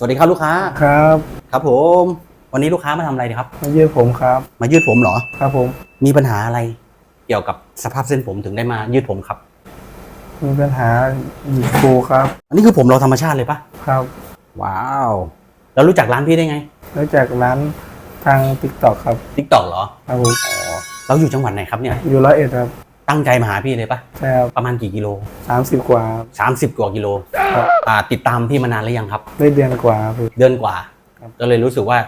สวัสดีครับลูกค้า ครับ ครับผม วันนี้ลูกค้ามาทำอะไรดีครับ มาเยี่ยมผมครับ มายืดผมเหรอ ครับผม มีปัญหาอะไร เกี่ยวกับสภาพเส้นผมถึงได้มายืดผมครับ มีปัญหาหยิกฟูครับ อันนี้คือผมเราธรรมชาติเลยปะครับ ว้าว แล้วรู้จักร้านพี่ได้ไง แล้วจากร้านทางติ๊กต็อกครับ ทิกตอกเหรอ ครับผม อ๋อ เราอยู่จังหวัดไหนครับเนี่ย อยู่ร้อยเอ็ดครับ ตั้งใจมาหาพี่เลยปะใช่ครับประมาณกี่กิโล สามสิบกว่าครับสามสิบกว่ากิโลครับอ่าติดตามพี่มานานหรือยังครับ ได้เดือนกว่าครับพี่ เดือนกว่า ครับ ก็เลยรู้สึกว่า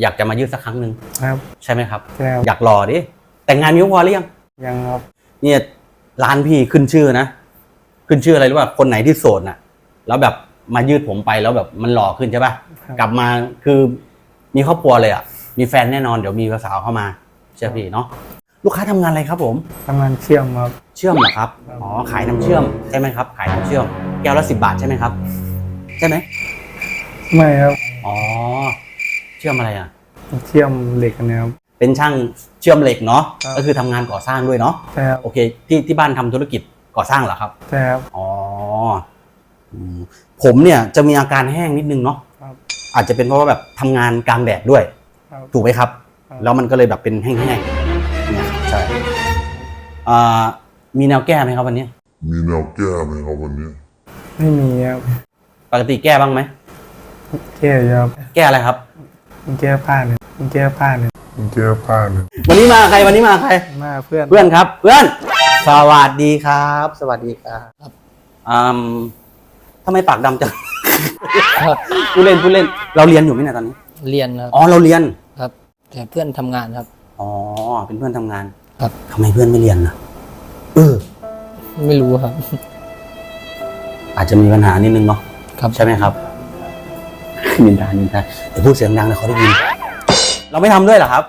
อยากจะมายืดสักครั้งหนึ่งครับใช่ไหมครับ ใช่ครับอยากรอดิแต่งงานมีครอบครัวหรือยัง ยังครับเนี่ยร้านพี่ขึ้นชื่อนะ ขึ้นชื่ออะไรรู้ป่ะคนไหนที่โสดน่ะ แล้วแบบมายืดผมไปแล้วแบบมันหล่อขึ้นใช่ป่ะครับกลับมาคือมีครอบครัวเลยอะมีแฟนแน่นอนเดี๋ยวมีสาวเข้ามาเชื่อพี่เนาะ ลูกค้าทำงานอะไรครับผม ทำงานเชื่อมครับ เชื่อมเหรอครับครับอ๋อ ขายน้ำเชื่อมใช่ไหมครับ ขายน้ำเชื่อม แก้วละสิบาทใช่ไหมครับ ใช่ไหมไม่ครับ อ๋อ เชื่อมอะไรอะ เชื่อมเหล็กนะครับ เป็นช่างเชื่อมเหล็กเนาะ ครับ ก็คือทำงานก่อสร้างด้วยเนาะ ใช่ครับโอเค ที่ที่บ้านทำธุรกิจก่อสร้างเหรอครับ ใช่ครับ อ๋ออืมผมเนี่ยจะมีอาการแห้งนิดนึงเนาะ ครับ อาจจะเป็นเพราะว่าแบบทำงานกลางแดดด้วย ครับ ถูกไหมครับ ครับ แล้วมันก็เลยแบบเป็นแห้งๆเนี่ย ใช่อ่ามีแนวแก้ไหมครับวันนี้ มีแนวแก้ไหมครับวันนี้ไม่มีครับปกติแก้บ้างไหมแก้อยู่ครับแก้อะไรครับมันแก้ผ้าเนี่ยมันแก้ผ้าเนี่ยมันแก้ผ้าเนี่ยวันนี้มาใครวันนี้มาใครหน้าเพื่อนเพื่อนครับ เพื่อน สวัสดีครับ สวัสดีครับอืมทำไมปากดำจังครับผู้เล่นผู้เล่น เราเรียนอยู่ไหมเนี่ยตอนนี้ เรียนครับอ๋อเราเรียนครับ แต่เพื่อนทำงานครับ อ๋อ เป็นเพื่อนทำงานครับ ทำไมเพื่อนไม่เรียนนะเออ ไม่รู้ครับ อาจจะมีปัญหานิดนึงเนาะครับ ใช่ไหมครับ นินทานินทาเดี๋ยวพูดเสียงดังนะเขาได้ยิน เราไม่ทำด้วยเหรอครับ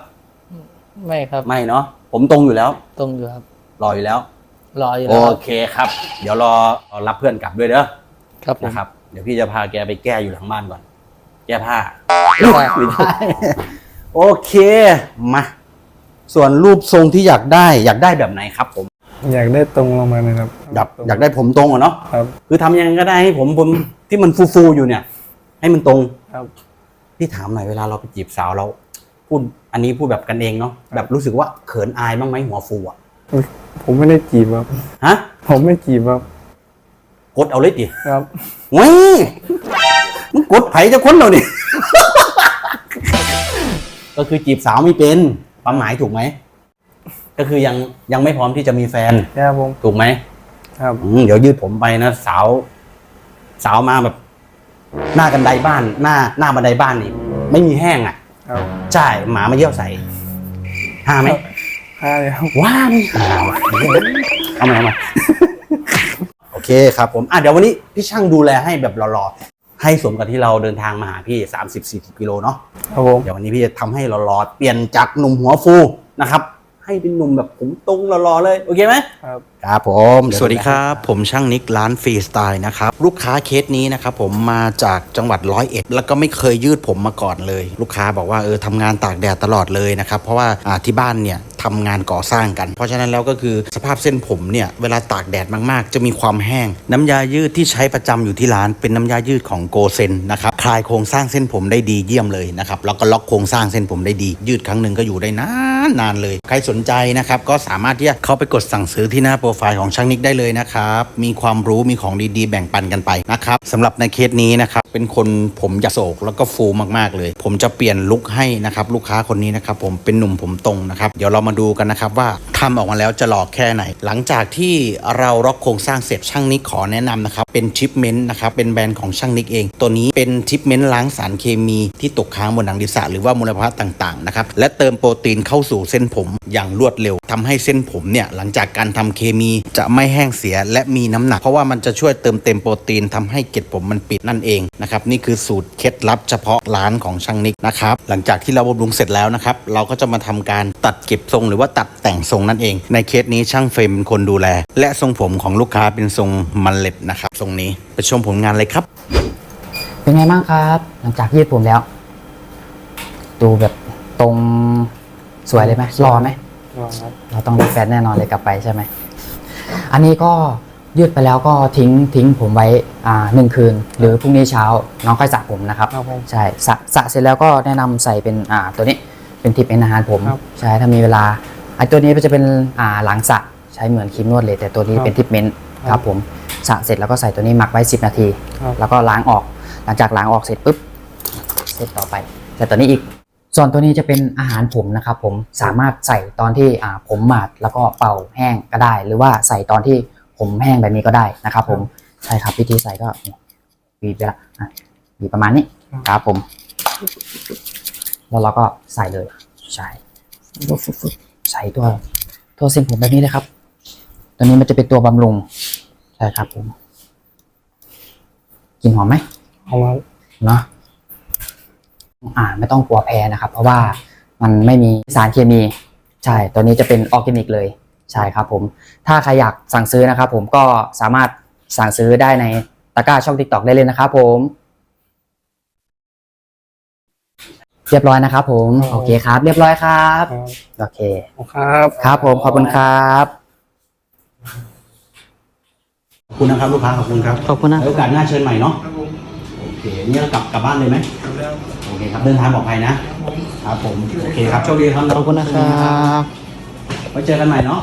ไม่ครับไม่เนาะผมตรงอยู่แล้ว ตรงอยู่ครับ รออยู่แล้ว รออยู่โอแล้วครับเคครับ เดี๋ยวรอรอรับเพื่อนกลับด้วยเด้อครับผมนะครับ เดี๋ยวพี่จะพาแกไปแก้อยู่หลังบ้านก่อน แก้ผ้าได้ไม่ได้โอเค มา ส่วนรูปทรงที่อยากได้อยากได้แบบไหนครับ ผมอยากได้ตรงลงมาเลยครับอยากอยากได้ผมตรงอะเนาะครับ คือทำยังไงก็ได้ให้ผมผมที่มันฟูๆอยู่เนี่ย ให้มันตรง ครับ พี่ถามหน่อยเวลาเราไปจีบสาวเราพูดอันนี้พูดแบบกันเองเนาะแบบรู้สึกว่าเขินอายบ้างไหมหัวฟูอะผมไม่ได้จีบครับ ฮะผมไม่จีบครับกดเอาเลยดิครับ เว้ยมึงกดไผจะค้นเราดิ ก็คือจีบสาวไม่เป็น ความหมายถูกไหม ก็คือยังยังไม่พร้อมที่จะมีแฟน ครับผม ถูกไหมครับ อืมเดี๋ยวยืดผมไปนะสาว สาวมาแบบ หน้ากันไดบ้าน หน้าหน้าบันไดบ้านนี่ไม่มีแห้งอะครับ ใช่หมามาเยี่ยวใส่ห้าไหมห้าเลยครับ ว้าไม่หาว่ะเอามาเอามา โอเคครับผมอะเดี๋ยววันนี้พี่ช่างดูแลให้แบบหล่อๆ ให้สมกับที่เราเดินทางมาหาพี่ 30 40กิโลเนาะครับผมเดี๋ยววันนี้พี่จะทำให้หล่อๆเปลี่ยนจากหนุ่มหัวฟูนะครับ ให้เป็นหนุ่มแบบผมตรงหล่อๆเลย โอเคไหมครับ ครับผมสวัสดีครับ ผมช่างนิกร้านฟรีสไตล์นะครับลูกค้าเคสนี้นะครับผมมาจากจังหวัดร้อยเอ็ดแล้วก็ไม่เคยยืดผมมาก่อนเลย ลูกค้าบอกว่าเออทำงานตากแดดตลอดเลยนะครับเพราะว่าอ่าที่บ้านเนี่ยทำงานก่อสร้างกัน เพราะฉะนั้นแล้วก็คือสภาพเส้นผมเนี่ยเวลาตากแดดมากๆ จะมีความแห้ง น้ำยายืดที่ใช้ประจำอยู่ที่ร้าน เป็นน้ำยายืดของโกเซนนะครับคลายโครงสร้างเส้นผมได้ดีเยี่ยมเลยนะครับแล้วก็ล็อกโครงสร้างเส้นผมได้ดี ยืดครั้งหนึ่งก็อยู่ได้นานนานเลย ใครสนใจนะครับก็สามารถที่จะเข้าไปกดสั่งซื้อที่หน้าโปรไฟล์ของช่างนิกได้เลยนะครับ มีความรู้มีของดีๆ แบ่งปันกันไปนะครับสำหรับในเคสนี้นะครับ เป็นคนผมยาโศกแล้วก็ฟูมากๆเลย ผมจะเปลี่ยนลุคให้นะครับ ลูกค้าคนนี้นะครับ ผมเป็นหนุ่มผมตรงนะครับ เดี๋ยวเรามาดูกันนะครับว่าทำออกมาแล้วจะหล่อแค่ไหน หลังจากที่เราล็อกโครงสร้างเสร็จช่างนิกขอแนะนำนะครับ เป็นชิปเมนต์นะครับ เป็นแบรนด์ของช่างนิกเอง ตัวนี้เป็นชิปเมนต์ล้างสารเคมีที่ตกค้างบนหนังศีรษะหรือว่ามลภาวะต่างๆนะครับ และเติมโปรตีนเข้าสู่เส้นผมอย่างรวดเร็วทำให้เส้นผมเนี่ยหลังจากการทำเคมีจะไม่แห้งเสียและมีน้ำหนัก เพราะว่ามันจะช่วยเติมเต็มโปรตีนทำให้เกล็ดผมมันปิดนั่นเองนะครับนี่คือสูตรเคล็ดลับเฉพาะร้านของช่างนิกนะครับหลังจากที่เราบำรุงเสร็จแล้วนะครับเราก็จะมาทำการตัดเก็บทรงหรือว่าตัดแต่งทรงนั่นเอง ในเคสนี้ช่างเฟรมเป็นคนดูแล และทรงผมของลูกค้าเป็นทรงมันเล็ดนะครับทรงนี้ไปชมผลงานเลยครับ เป็นไงบ้างครับ หลังจากยืดผมแล้ว ดูแบบตรงสวยเลยไหมรอไหมรอครับเราต้องได้แฟนแน่นอนเลยกลับไปใช่ไหม อันนี้ก็ยืดไปแล้วก็ทิ้งทิ้งผมไว้อ่าหนึ่งคืน หรือพรุ่งนี้เช้าน้องค่อยสระผมนะครับครับผม ใช่สระสระเสร็จแล้วก็แนะนำใส่เป็นอ่าตัวนี้เป็นทิปเป็นอาหารผมครับใช่ถ้ามีเวลาไอ้ตัวนี้จะเป็นอ่าหลังสระใช้เหมือนครีมนวดเลย แต่ตัวนี้ครับเป็นทิปเมนต์ครับผมสระเสร็จแล้วก็ใส่ตัวนี้หมักไว้ 10 นาที ครับ แล้วก็ล้างออกหลังจากล้างออกเสร็จปุ๊บเสร็จต่อไปใส่ตัวนี้อีก ส่วนตัวนี้จะเป็นอาหารผมนะครับผมสามารถใส่ตอนที่อ่าผมหมาดแล้วก็เป่าแห้งก็ได้ หรือว่าใส่ตอนที่ผมแห้งแบบนี้ก็ได้นะครับ ผมใช่ครับวิธีใส่ก็นี่บีบไปละอะบีบประมาณนี้ครับผมแล้วเราก็ใส่เลยใช่ฟึ๊บฟึ๊บฟึ๊บใส่ตัวตัวเส้นผมแบบนี้เลยครับ ตัวนี้มันจะเป็นตัวบำรุงใช่ครับผมกลินหอมไหมเอามาเนาะ อ่าไม่ต้องกลัวแพ้นะครับ เพราะว่ามันไม่มีสารเคมีใช่ตัวนี้จะเป็นออร์แกนิกเลยใช่ครับผมถ้าใครอยากสั่งซื้อนะครับ ผมก็สามารถสั่งซื้อได้ในตะกร้าช่อง TikTok ได้เลยนะครับผม เรียบร้อยนะครับผม โอเคครับ เรียบร้อยครับครับ โอเค ครับ ครับผมขอบคุณครับขอบคุณนะครับ ลูกค้าขอบคุณครับขอบคุณนะไว้โอกาสหน้าเชิญใหม่เนาะโอ เคนี่เรากลับกลับบ้านเลยไหมโอเคครับเดินทางปลอดภัยนะครับผมโอเคครับโชคดีครับขอบคุณนะครับไว้เจอกันใหม่เนาะ